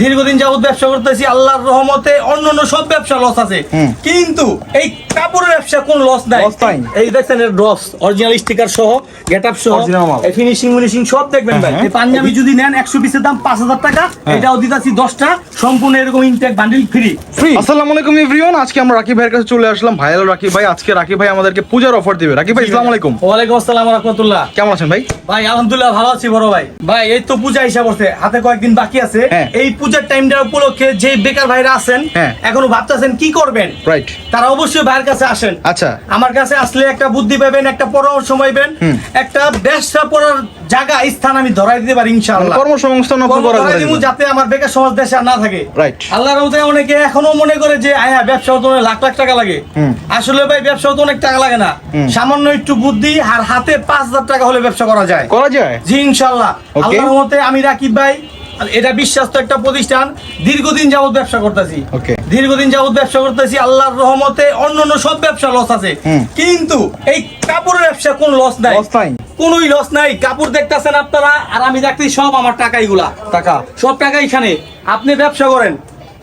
দীর্ঘদিন যাবত ব্যবসা করতেছি আল্লাহর রহমতে অন্যান্য সব ব্যবসা লস আছে। কিন্তু এই কাপড়ের ব্যবসা কোন লস নাই। এই দেখছেন এর ড্রপস অরিজিনাল স্টিকার সহ গেটআপ সহ Original মাল। ফিনিশিং ফিনিশিং সব দেখবেন ভাই। হ্যাঁ। এই পাঞ্জাবি যদি নেন একশো পিসের দাম পাঁচ হাজার টাকা। এটাও দিতাছি দশটা। সম্পূর্ণ এরকম ইনটেক বান্ডিল ফ্রি ফ্রি আসসালামু আলাইকুম এভরিওয়ান আজকে আমরা রাকিব ভাইয়ের কাছে চলে আসলাম। ভাইয়াল রাকিব ভাই আজকে রাকিব ভাই আমাদেরকে পূজার অফার দিবে। রাকিব ভাই আসসালামু আলাইকুম। ওয়ালাইকুম আসসালাম রহমতুল্লাহ। কেমন আছেন ভাই? ভাই আলহামদুলিল্লাহ ভালো আছি বড় ভাই। ভাই এই তো পূজা হিসাব হচ্ছে হাতে কয়েকদিন বাকি আছে। হ্যাঁ। এই পূজার টাইমটা উপলক্ষে যে বেকার ভাইরা আছেন হ্যাঁ। এখনও ভাবতেছেন কি করবেন? রাইট তারা অবশ্যই ভাইয়ের কাছে আসেন। আচ্ছা। আমার কাছে আসলে একটা বুদ্ধি পাবেন একটা পরামর্শ পাইবেন হুম। একটা ব্যবসা করার জায়গা স্থান আমি ধরাই দিতে পারি ইনশাআল্লাহ। কর্মসংস্থান কর্ম করা ধরাই দিবো যাতে আমার বেকার সমাজ দেশে না থাকে। Right. আল্লাহর রহমতে অনেকে এখনও মনে করে যে আয়া ব্যবসা হতে লাখ লাখ টাকা লাগে। আসলে ভাই ব্যবসা হতে অনেক টাকা লাগে না। সামান্য একটু বুদ্ধি আর হাতে পাঁচ হাজার টাকা হলে ব্যবসা করা যায়। করা যায়? জি ইনশাল্লাহ Okay. আল্লাহর রহমতে আমি রাকিব ভাই এটা বিশ্বাস্ত একটা প্রতিষ্ঠান। দীর্ঘদিন যাবত ব্যবসা করতেছি। দীর্ঘদিন যাবত ব্যবসা করতেছি আল্লাহর রহমতে অন্য অন্য সব ব্যবসা লস আছে। কিন্তু এই কাপড়ের ব্যবসা কোন লস নাই। কোনোই লস নাই। কাপড় দেখতেছেন আপনারা আর আমি দেখতেছি সব আমার টাকা এগুলা। টাকা। সব টাকা এখানে। আপনি ব্যবসা করেন।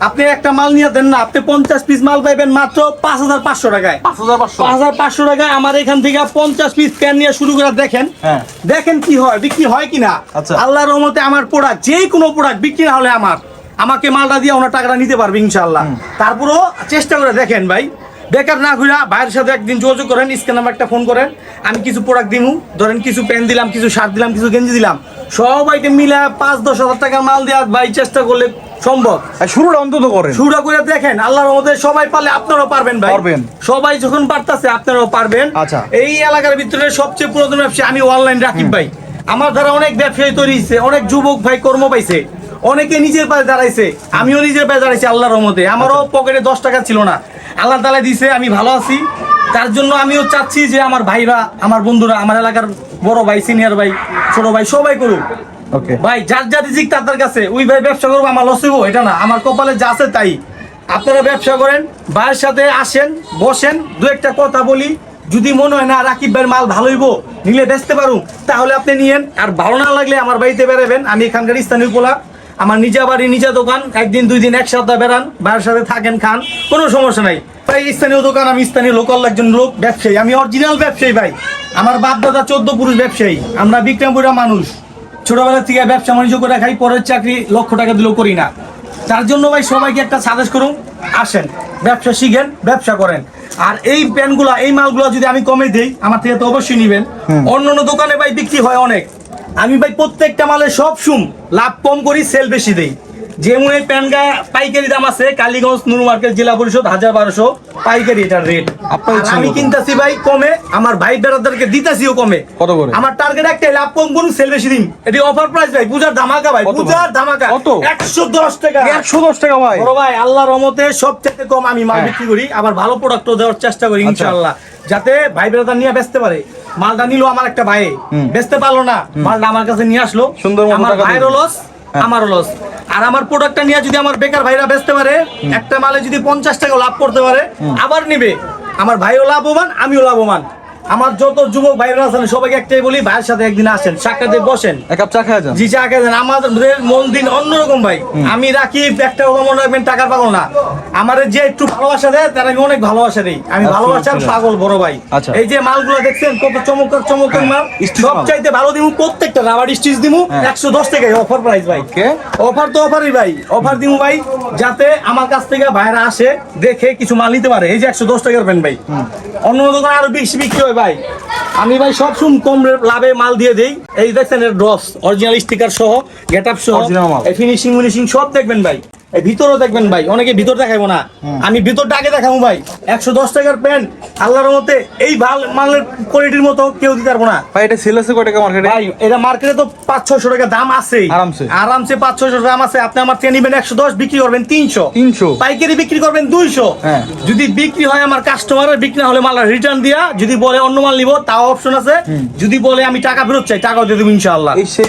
আপনি একটা মাল নিয়ে দেন না আপনি পঞ্চাশ পিস মাল পাইবেন মাত্র পাঁচ হাজার পাঁচশো টাকায়। পাঁচ হাজার পাঁচশো। পাঁচ হাজার পাঁচশো টাকায় আমার এখান থেকে পঞ্চাশ পিস প্যান নিয়ে শুরু করে দেখেন। হ্যাঁ। দেখেন কি হয় বিক্রি হয় কিনা? আচ্ছা। আল্লাহর রহমতে আমার প্রোডাক্ট যে কোনো প্রোডাক্ট বিক্রি না হলে আমার। আমাকে মালটা দিয়ে ওনার টাকাটা নিতে পারবে ইনশাল্লাহ তারপরও চেষ্টা করে দেখেন ভাই। বেকার না ঘুরা ভাইয়ের সাথে একদিন যোগাযোগ করেন স্ক্যান নাম্বার একটা ফোন করেন। আমি কিছু প্রোডাক্ট দিমু ধরেন কিছু প্যান দিলাম কিছু শার্ট দিলাম কিছু গেঞ্জি দিলাম। সবাইকে মিলে পাঁচ দশ হাজার টাকার মাল দেওয়া ভাই চেষ্টা করলে সম্ভব। শুরুটা অন্তত করেন। শুরু করে দেখেন আল্লাহর মধ্যে সবাই পারলে আপনারাও পারবেন ভাই। পারবেন। সবাই যখন পারতাছে আপনারাও পারবেন। আচ্ছা। এই এলাকার ভিতরে সবচেয়ে পুরাতন ব্যবসা আমি অনলাইন রাকিব ভাই। আমার দ্বারা অনেক ব্যবসায়ী তৈরি হয়েছে অনেক যুবক ভাই কর্ম পাইছে। অনেকে নিজের পায়ে দাঁড়াইছে আমিও নিজের পায়ে দাঁড়াইছি আল্লাহর রহমতে। আমারও আচ্ছা। পকেটে দশ টাকা ছিল না। আল্লাহ তালা দিছে আমি ভালো আছি। তার জন্য আমিও চাচ্ছি যে আমার ভাইরা আমার বন্ধুরা আমার এলাকার বড় ভাই সিনিয়র ভাই ছোট ভাই সবাই করুক। ওকে ভাই, যার যা রিজিক তার কাছে। ওই ভাই, ব্যবসা করব, আমার লস হইবো, এটা না। আমার কপালে যা আছে তাই। আপনারা ব্যবসা করেন, ভাইয়ের সাথে আসেন, বসেন, দু একটা কথা বলি। যদি মনে হয় না, রাকিব ভাইয়ের মাল ভালো হইবো, নিলে বেচতে পারুন তাহলে আপনি নিয়েন। আর ভালো না লাগলে আমার বাড়িতে বেরাবেন আমি এখানকার স্থানীয় পোলা আমার নিজা বাড়ি, নিজা দোকান। একদিন, দুই দিন এক সপ্তাহ বেড়ান। ভাইয়ের সাথে থাকেন, খান। কোনো সমস্যা নাই। ভাই, স্থানীয় দোকান, আমি স্থানীয় লোকাল একজন লোক, ব্যবসায়ী। আমি অরিজিনাল ব্যবসায়ী, ভাই। আমার বাপ দাদা চোদ্দ পুরুষ ব্যবসায়ী। আমরা বিক্রমপুরা মানুষ। ছোটবেলা থেকে ব্যবসা বাণিজ্য করে খাই পরের চাকরি লক্ষ টাকা দিলেও করি না। তার জন্য ভাই সবাইকে একটা সাজেস্ট করুন আসেন ব্যবসা শিখেন ব্যবসা করেন। আর এই প্যানগুলা এই মালগুলো যদি আমি কমে দিই আমার থেকে তো অবশ্যই নিবেন। অন্য অন্য দোকানে ভাই বিক্রি হয় অনেক। আমি ভাই প্রত্যেকটা মালে সব সুম লাভ কম করি সেল বেশি দেই। যেমন এই প্যানগা পাইকারি দাম আছে কালীগঞ্জ নুর মার্কেট জেলা পরিষদ হাজার বারোশো পাইকারি এটার রেট আমি। কিনতাছি ভাই কমে আমার ভাই বেড়াদারকে দিতাছিও কমে। কত করে? আমার টার্গেট একটাই লাভ কম করুন সেল বেশি দিন। এটি অফার প্রাইস ভাই পূজার ধামাকা ভাই পূজার ধামাকা। কত? একশো দশ টাকা। একশো দশ টাকা ভাই। বড় ভাই আল্লাহর রহমতে সবচেয়ে কম আমি মাল হ্যাঁ। বিক্রি করি আবার ভালো প্রোডাক্টও দেওয়ার চেষ্টা করি আচ্ছা। ইনশাআল্লাহ। যাতে ভাই বেড়াদার নিয়ে বেচতে পারে। মালটা নিল আমার একটা ভাই। বেচতে পারল না। মালটা আমার কাছে নিয়ে আসলো। সুন্দর আমার ভাইয়েরও লস হ্যাঁ। আমারও লস আর আমার প্রোডাক্টটা নিয়ে যদি আমার বেকার ভাইরা বেচতে পারে একটা মালে যদি পঞ্চাশ টাকা লাভ করতে পারে আবার নিবে। আমার ভাইও লাভবান আমিও লাভবান। আমার যত যুবক ভাইরা আছেন সবাইকে একটাই বলি ভাইয়ের সাথে একদিন আসেন সাক্ষাতে বসেন। এক কাপ চা খাওয়া যান। জি চা খেয়ে আমাদের মন দিন অন্যরকম ভাই। আমি রাখি একটা কথা মনে রাখবেন টাকার পাগল না। আমার যে একটু ভালোবাসা দেয় তার আমি অনেক ভালোবাসা দিই। আমি ভালোবাসার। পাগল বড় ভাই। আচ্ছা। এই যে মালগুলো দেখছেন কত চমৎকার চমৎকার মাল। হ্যাঁ, সব চাইতে ভালো দিমু প্রত্যেকটা রাবার স্টিচ দিমু হ্যাঁ। একশো দশ টাকায় অফার প্রাইস ভাই. অফার তো অফারই ভাই। অফার দিমু ভাই যাতে আমার কাছ থেকে ভাইরা আসে দেখে কিছু মাল নিতে পারে। এই যে একশো দশ টাকার পেন ভাই। অন্য অন্য দোকানে আরও বেশি বিক্রি হয় ভাই আমি ভাই সব সুম কম লাভে মাল দিয়ে দেই এই দেখছেন এর ড্রস অরিজিনাল স্টিকার সহ গেটআপ সহ Original মাল। ফিনিশিং ফিনিশিং সব দেখবেন ভাই ভিতরও দেখবেন ভাই অনেকে ভিতর দেখাবো না। আমি ভিতরটা আগে দেখাবো ভাই। একশো দশ টাকার প্যান্ট আল্লাহর মতে এই ভালো মালের কোয়ালিটির মতো কেউ দিতে পারব না। ভাই এটা সেল আছে কয় টাকা মার্কেটে ভাই এটা মার্কেটে তো পাঁচ ছশো টাকা দাম আছেই। আরামসে। আরামসে পাঁচ ছশো দাম আছে। আপনি আমার থেকে নিবেন একশো দশ বিক্রি করবেন তিনশো। 300 পাইকারি বিক্রি করবেন দুইশো। হ্যাঁ। যদি বিক্রি হয় আমার কাস্টমারের বিক্রি না হলে মাল রিটার্ন দিয়া যদি বলে অন্য মাল নিবো তাও অপশন আছে। যদি বলে আমি টাকা ফেরত চাই টাকাও দিয়ে দেবো এই সেই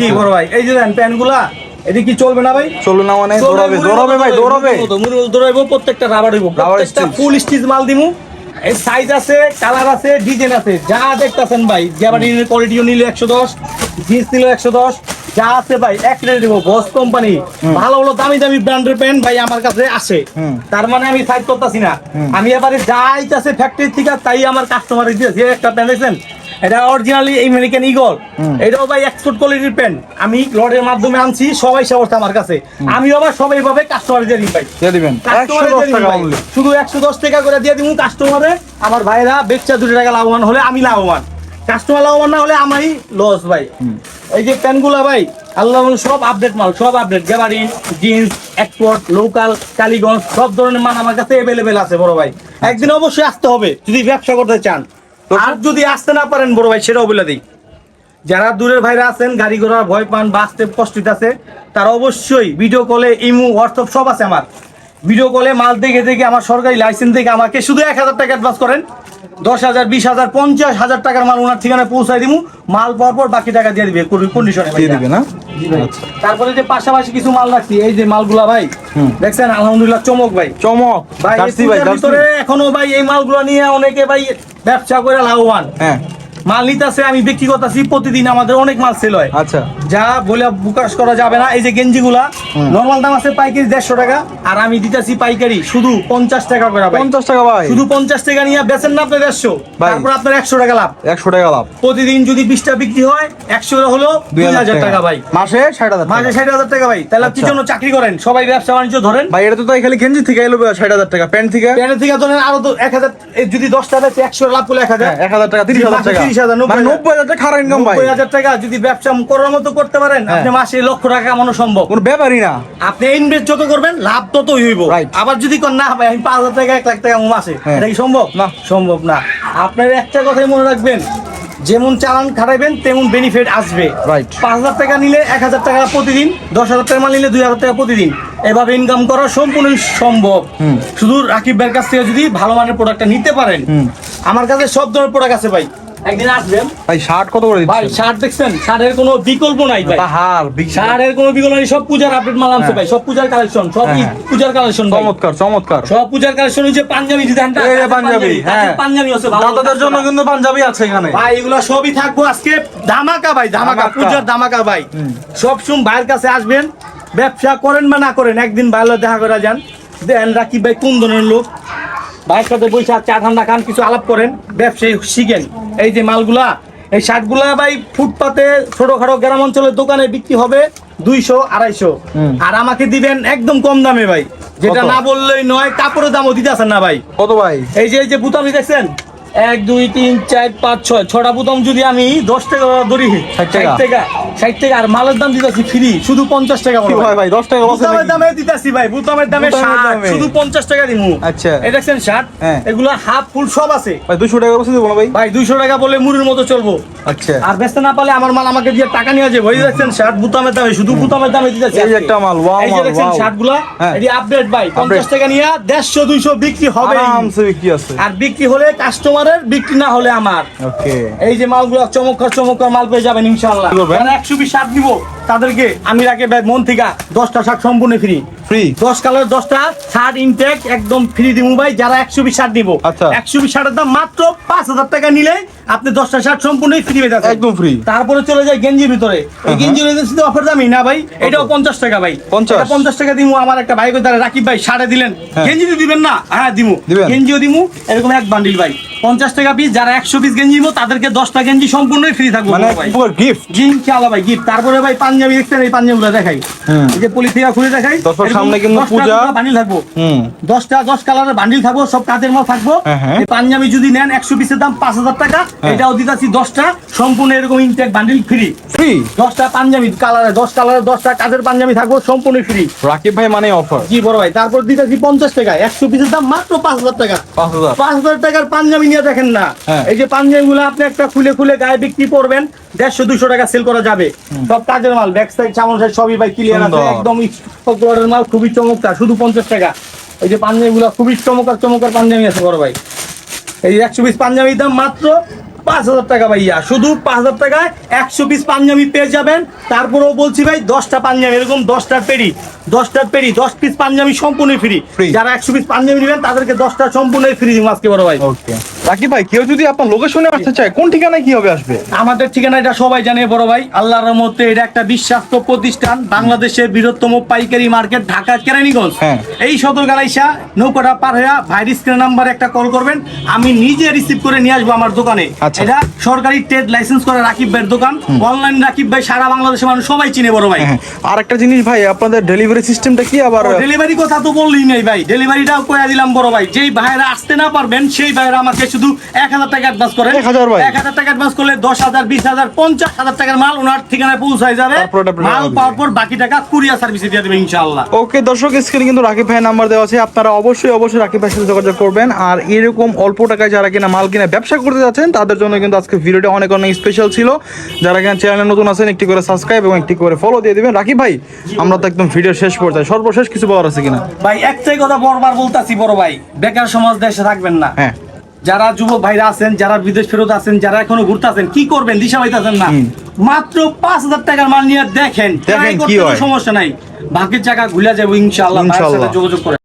জি আছে। বড় ভাই? এই যে দেন প্যান্টগুলা এটা কি চলবে না ভাই? চলবে না মানে দৌড়াবে দৌড়াবে ভাই দৌড়াবে। মুরুল দৌড়াইবো প্রত্যেকটা রাবার হইব প্রত্যেকটা ফুল স্টিচ মাল দিমু। এই সাইজ আছে কালার আছে ডিজাইন আছে যা দেখতাছেন ভাই জাবাডিনের কোয়ালিটিও নিলে একশো দশ জিন্স নিলে একশো দশ যা আছে ভাই এক রেটে দিব বস কোম্পানি ভালো ভালো দামি দামি ব্র্যান্ডের প্যান্ট ভাই আমার কাছে আসে। তার মানে আমি সাইড করতেছি না। আমি এবারে যা আইতাছে ফ্যাক্টরি থেকে তাই আমার কাস্টমার দিয়েছে। একটা প্যান্ট দেখছেন? এটা অরিজিনালি আমেরিকান ইগল। এটাও ভাই এক্সপোর্ট কোয়ালিটির প্যান্ট আমি লটের মাধ্যমে আনছি সবাই সাহস আমার কাছে। আমি আবার সবাই ভাবে কাস্টমার দিয়ে দিই ভাই। দিয়ে দিবেন। শুধু একশো দশ টাকা করে দিয়ে দিব কাস্টমারে আমার ভাইরা বেচা দুটো টাকা লাভবান হলে আমি লাভবান। কাস্টমার লাভবান না হলে আমি লস ভাই। এই যে প্যান্টগুলো ভাই আল্লাহ সব আপডেট মাল সব update gabardine jeans export local Kaliganj সব ধরনের মাল আমার কাছে অ্যাভেলেবেল আছে বড় ভাই। একদিন অবশ্যই আসতে হবে যদি ব্যবসা করতে চান। আর যদি আসতে না পারেন বড় ভাই, সেটাও বলে দিই। যারা দূরের ভাইরা আছেন, গাড়ি ঘোড়ার ভয় পান বাসতে কষ্টিত আছে, তারা অবশ্যই ভিডিও কলে ইমু হোয়াটসঅ্যাপ সব আছে আমার। ভিডিও কলে মাল দেখে দেখে আমার সরকারি লাইসেন্স থেকে আমাকে শুধু এক হাজার টাকা অ্যাডভান্স করেন। দশ হাজার বিশ হাজার পঞ্চাশ হাজার টাকার মাল ওনার ঠিকানায় পৌঁছায় দিব মাল পাওয়ার পর বাকি টাকা দিয়ে দিবে কন্ডিশনে দিয়ে দিবে না? আচ্ছা। তারপরে যে পাশাপাশি কিছু মাল রাখছি এই যে মালগুলা ভাই দেখছেন? আলহামদুলিল্লাহ চমক ভাই। চমক। ভাই ভাই ভিতরে এখনও ভাই এই মালগুলা নিয়ে অনেকে ভাই ব্যবসা করে লাভবান। হ্যাঁ। মাল নিতেছে আমি বিক্রি করতেছি প্রতিদিন আমাদের অনেক মাল সেল হয়। আচ্ছা। যা বলে প্রকাশ করা যাবে না এই যে গেঞ্জিগুলা। নর্মাল দাম আছে পাইকারি দেড়শো টাকা আর আমি দিতেছি পাইকারি শুধু পঞ্চাশ টাকা করে পঞ্চাশ টাকা ভাই। শুধু পঞ্চাশ টাকা নিয়ে বেচেন না আপনি দেড়শো তারপর আপনার একশো টাকা লাভ। একশো টাকা লাভ। প্রতিদিন যদি বিশটা বিক্রি হয় একশো হলো দুই হাজার টাকা ভাই। মাসে ষাট হাজার টাকা। ষাট হাজার টাকা ভাই। তাহলে আপনি আচ্ছা। জন্য চাকরি করেন সবাই ব্যবসা বাণিজ্য ধরেন। ভাই এটা তো তাই খালি গেঞ্জি থেকে এলো ষাট হাজার টাকা প্যান্ট থেকে? প্যানের থেকে ধরেন আরও তো এক হাজার যদি দশটা বেচে একশো লাভ করলে এক হাজার। হ্যাঁ, এক হাজার টাকা তিরিশ হাজার টাকা। 30,000, নব্বই মানে হাজার। নব্বই হাজার টাকা খারাপ ইনকাম ভাই। হাজার টাকা যদি ব্যবসা করার মতো করতে পারেন হ্যাঁ। আপনি মাসে লক্ষ টাকা কামানো সম্ভব। কোনো ব্যাপারই না। আপনি ইনভেস্ট যত করবেন লাভ ততই হইব. আবার যদি কোন না ভাই আমি পাঁচ হাজার টাকা এক লাখ টাকা মাসে। হ্যাঁ। এটা কি সম্ভব? না। সম্ভব না। আপনার একটা কথাই মনে রাখবেন যেমন চালান খাটাইবেন তেমন বেনিফিট আসবে. পাঁচ হাজার টাকা নিলে এক হাজার টাকা প্রতিদিন দশ হাজার টাকা নিলে দুই হাজার টাকা প্রতিদিন। এভাবে ইনকাম করা সম্পূর্ণ সম্ভব। শুধু রাকিব ভাইয়ের কাছ থেকে যদি ভালো মানের প্রোডাক্টটা নিতে পারেন আমার কাছে সব ধরনের প্রোডাক্ট আছে ভাই। একদিন আসবেন। ভাই শার্ট কত করে ভাই শার্ট দেখছেন শার্টের কোনো বিকল্প নাই ভাই। হার শার্টের কোনো বিকল্প নেই সব পূজার আপডেট মাল আনছে ভাই সব পূজার কালেকশন সব হ্যাঁ, হ্যাঁ। পূজার কালেকশন চমৎকার চমৎকার। সব পূজার কালেকশন হচ্ছে পাঞ্জাবি ডিজাইনটা এই পাঞ্জাবি হ্যাঁ। পাঞ্জাবি আছে ভালো। দাদাদের জন্য কিন্তু পাঞ্জাবি আছে এখানে। ভাই এগুলো সবই থাকব আজকে। ধামাকা ভাই ধামাকা। পূজার ধামাকা ভাই। সব সময় ভাইয়ের কাছে আসবেন। ব্যবসা করেন বা না করেন একদিন ভালো দেখা করে যান। দেন রাকিব ভাই কোন ধরনের লোক? ভাইয়ের সাথে বৈশাখ চা ঠান্ডা খান কিছু আলাপ করেন। ব্যবসায়ী শিখেন। এই যে মালগুলা এই শার্টগুলা ভাই ফুটপাতে ছোটখাটো গ্রাম অঞ্চলের দোকানে বিক্রি হবে দুইশো আড়াইশো। আর আমাকে দিবেন একদম কম দামে ভাই। যেটা না বললেই নয় কাপড়ের দামও দিতে আসেন না ভাই। কত ভাই? এই যে এই যে বুতামি দেখছেন? এক দুই তিন চার পাঁচ ছয়। ছটা বুতাম যদি আমি দশ টাকা ধরি ষাট টাকা। ষাট টাকা আর মালের দাম দিতেছি ফ্রি শুধু পঞ্চাশ টাকা ভাই ভাই দশ টাকা বুতামের দামে দিতেছি ভাই বুতামের দামে ষাট। শুধু পঞ্চাশ টাকা দিমু। আচ্ছা। এই দেখছেন ষাট হ্যাঁ। এগুলো হাফ ফুল সব আছে। ভাই দুশো টাকা লসে দেবো ভাই? ভাই দুইশো টাকা বলে মুড়ির মতো চলবো। আচ্ছা। আর বেচতে না পারলে আমার মাল আমাকে দিয়ে টাকা নিয়ে যাবে। ওই দেখছেন শার্ট বুতামের দামে শুধু বুতামের দামে দিতেছি এই একটা মাল, wow এই যে দেখছেন wow। শার্টগুলা হ্যাঁ। এটি আপডেট ভাই। পঞ্চাশ টাকা নিয়ে দেড়শো দুইশো বিক্রি হবে। আরামসে বিক্রি আছে। আর বিক্রি হলে কাস্টমারের বিক্রি না হলে আমার। ওকে এই যে মালগুলো চমৎকার চমৎকার মাল পেয়ে যাবেন ইনশাল্লাহ যারা একশো নিব তাদেরকে আমি রাখে মন থেকে দশটা শার্ট সম্পূর্ণ ফ্রি ফ্রি দশ কালার দশটা শার্ট ইনটেক একদম ফ্রি দিব ভাই। যারা একশো পিস শার্ট নিব আচ্ছা। একশো পিস শার্টের দাম মাত্র পাঁচ হাজার টাকা নিলে আপনি দশটা শার্ট সম্পূর্ণই ফ্রি পেয়ে যাচ্ছেন। একদম ফ্রি তারপরে চলে যায় গেঞ্জির ভিতরে। এই হ্যাঁ। গেঞ্জির অফার দামি না ভাই এটাও পঞ্চাশ টাকা ভাই। 50? পঞ্চাশ টাকা দিমু আমার একটা ভাই কই রাকিব ভাই সাড়ে দিলেন। হ্যাঁ। গেঞ্জি দিবেন না? হ্যাঁ দিমু। গেঞ্জিও দিমু এরকম এক বান্ডিল ভাই। পঞ্চাশ টাকা পিস যারা একশো পিস গেঞ্জি নিবো তাদেরকে দশটা গেঞ্জি সম্পূর্ণই ফ্রি থাকব। মানে ভাই। গিফট ভাই? গিফট তারপরে ভাই পাঞ্জাবি দেখছেন? এই পাঞ্জাবিগুলো দেখাই। এই যে পলিথিকা খুলে দেখাই। সামনে কিন্তু পূজা। বান্ডিল থাকব। দশটা দশ কালারের বান্ডিল থাকব সব কাজের মাল থাকব। হ্যাঁ, হ্যাঁ। এই পাঞ্জাবি যদি নেন একশো পিসের দাম পাঁচ হাজার টাকা। হ্যাঁ। এটাও দিতেছি দশটা। সম্পূর্ণ এরকম ইনটেক বান্ডিল ফ্রি ফ্রি দশটা পাঞ্জাবি কালারে দশ কালারের দশটা কাজের পাঞ্জাবি থাকব সম্পূর্ণ ফ্রি রাকিব ভাই মানে অফার জি বড় ভাই। তারপর দিতেছি পঞ্চাশ টাকা। একশো পিসের দাম মাত্র পাঁচ হাজার টাকা। পাঁচ হাজার। পাঁচ হাজার টাকার পাঞ্জাবি নিয়ে দেখেন না। হ্যাঁ। এই যে পাঞ্জাবি গুলো আপনি একটা খুলে খুলে গায়ে বিক্রি করবেন দেড়শো দুশো টাকা সেল করা যাবে। সব কাজের মাল ব্যাক সাইড চামন সাইড সবই ভাই ক্লিয়ার আছে। একদম স্টকের মাল খুবই চমৎকার শুধু পঞ্চাশ টাকা। এই যে পাঞ্জাবি গুলো খুবই চমৎকার চমৎকার পাঞ্জাবি আছে বড় ভাই। এই একশো পিস পাঞ্জাবির দাম মাত্র পাঁচ হাজার টাকা ভাইয়া। শুধু পাঁচ হাজার টাকায় একশো পিস পাঞ্জাবি পেয়ে যাবেন। তারপরেও বলছি ভাই দশটা পাঞ্জাবি এরকম দশটার পেরি দশটার পেরি দশ পিস পাঞ্জাবি সম্পূর্ণ ফ্রি যারা একশো পিস পাঞ্জাবি নেবেন তাদেরকে দশটা সম্পূর্ণ ফ্রি দিব আজকে বড় ভাই। ওকে রাকিব ভাই কেউ যদি আপনার লোকেশনে আসতে চায় কোন ঠিকানায় কীভাবে আসবে? আমাদের ঠিকানা এটা সবাই জানে বড় ভাই। আল্লাহর রহমতে এটা একটা বিশ্বাস্ত প্রতিষ্ঠান বাংলাদেশের বৃহত্তম পাইকারি মার্কেট ঢাকা কেরানীগঞ্জ। হ্যাঁ। এই সদর গালাইসা নৌকাটা পার ভাইর স্ক্রিন নাম্বারে একটা কল করবেন। আমি নিজে রিসিভ করে নিয়ে আসব আমার দোকানে। আচ্ছা। এটা সরকারি ট্রেড লাইসেন্স করা রাকিব ভাইয়ের দোকান। অনলাইন রাকিব ভাই সারা বাংলাদেশের মানুষ সবাই চিনে বড় ভাই। হ্যাঁ আর একটা জিনিস ভাই আপনাদের ডেলিভারি সিস্টেমটা কি আবার ডেলিভারি কথা তো বললি নাই ভাই। ডেলিভারিটাও কয়ে দিলাম বড় ভাই। যেই ভাইরা আসতে না পারবেন সেই ভাইরা আমাকে শুধু এক হাজার টাকা অ্যাডভান্স করেন 1000 ভাই? এক হাজার টাকা অ্যাডভান্স করলে দশ হাজার বিশ হাজার পঞ্চাশ হাজার টাকার মাল ওনার ঠিকানায় পৌঁছায় যাবে। মাল পাওয়ার পর বাকি টাকা কুরিয়ার সার্ভিসে দিয়ে দেবে ইনশাআল্লাহ। ওকে দর্শক স্ক্রিনে কিন্তু রাকিব ভাইয়ের নাম্বার দেওয়া আছে। আপনারা অবশ্যই অবশ্যই রাকিব ভাইয়ের সাথে যোগাযোগ করবেন। আর এরকম অল্প টাকায় যারা কিনা মাল কিনা ব্যবসা করতে যাচ্ছেন তাদের জন্য কিন্তু আজকে ভিডিওটা অনেক অনেক স্পেশাল ছিল। যারা কিনা চ্যানেলে নতুন আছেন একটি করে সাবস্ক্রাইব এবং একটি করে ফলো দিয়ে দিবেন। রাকিব ভাই আমরা তো একদম ভিডিও শেষ পর্যায়ে। সর্বশেষ কিছু বলার আছে কিনা? ভাই একটাই কথা বরবার বলতাছি বড় ভাই। বেকার সমাজ দেশে থাকবেন না। হ্যাঁ। যারা যুবক ভাইরা আছেন যারা বিদেশ ফেরত আছেন যারা এখনও ঘুরতে আছেন কি করবেন? দিশা পাইতেছেন না। মাত্র পাঁচ হাজার টাকার মাল নিয়ে দেখেন। সমস্যা নাই। বাকির জায়গা ঘুরে যাব ইনশাল্লাহ ইনশাআল্লাহ। যোগাযোগ করে।